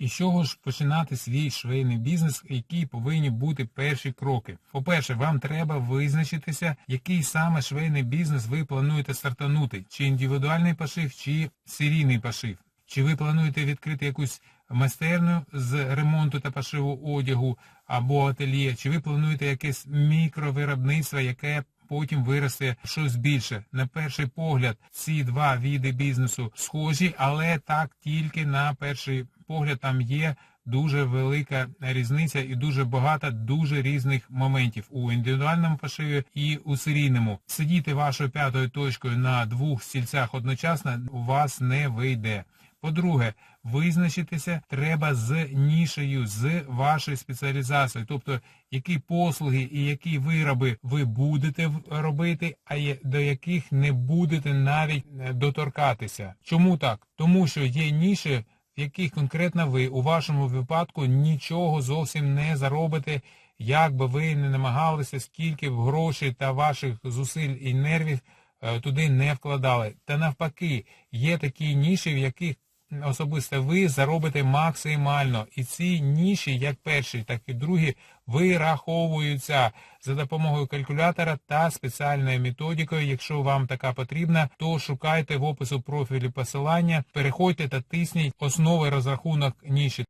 І з чого ж починати свій швейний бізнес, які повинні бути перші кроки? По-перше, вам треба визначитися, який саме швейний бізнес ви плануєте стартанути, чи індивідуальний пошив, чи серійний пошив. Чи ви плануєте відкрити якусь майстерню з ремонту та пошиву одягу або ательє, чи ви плануєте якесь мікровиробництво, яке потім виросте щось більше. На перший погляд, ці два види бізнесу схожі, але так тільки на перший погляд там є дуже велика різниця і дуже багато дуже різних моментів у індивідуальному пошиві і у серійному. Сидіти вашою п'ятою точкою на двох стільцях одночасно у вас не вийде. По-друге, визначитися треба з нішею, з вашою спеціалізацією, тобто які послуги і які вироби ви будете робити, а до яких не будете навіть е, доторкатися. Чому так? Тому що є ніші, яких конкретно ви у вашому випадку нічого зовсім не заробите, як би ви не намагалися, скільки б грошей та ваших зусиль і нервів е, туди не вкладали. Та навпаки, є такі ніші, в яких особисто ви заробите максимально. І ці ніші, як перші, так і другі, вираховуються за допомогою калькулятора та спеціальною методикою. Якщо вам така потрібна, то шукайте в опису профілю посилання, переходьте та тисніть основи розрахунок ніші.